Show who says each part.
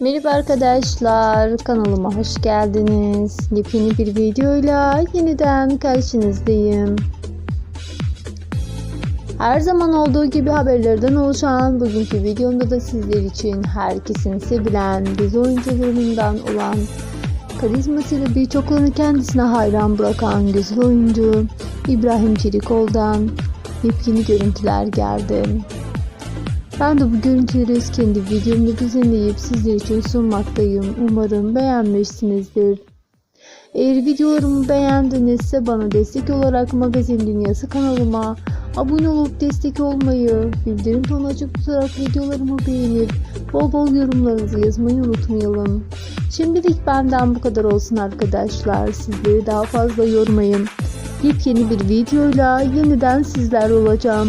Speaker 1: Merhaba arkadaşlar, kanalıma hoş geldiniz. Yepyeni bir videoyla yeniden karşınızdayım. Her zaman olduğu gibi haberlerden oluşan bugünkü videomda da sizler için herkesin sevilen dizi oyuncularından olan karizmasıyla birçoklarını kendisine hayran bırakan güzel oyuncu İbrahim Çelikol'dan yepyeni görüntüler geldi. Ben de bu görüntüleri kendi videomda düzenleyip sizler için sunmaktayım. Umarım beğenmişsinizdir. Eğer videolarımı beğendinizse bana destek olarak Magazin Dünyası kanalıma abone olup destek olmayı, bildirim tonu açıp tutarak videolarımı beğenip bol bol yorumlarınızı yazmayı unutmayalım. Şimdilik benden bu kadar olsun arkadaşlar. Sizleri daha fazla yormayın. Yepyeni bir videoyla yeniden sizler olacağım.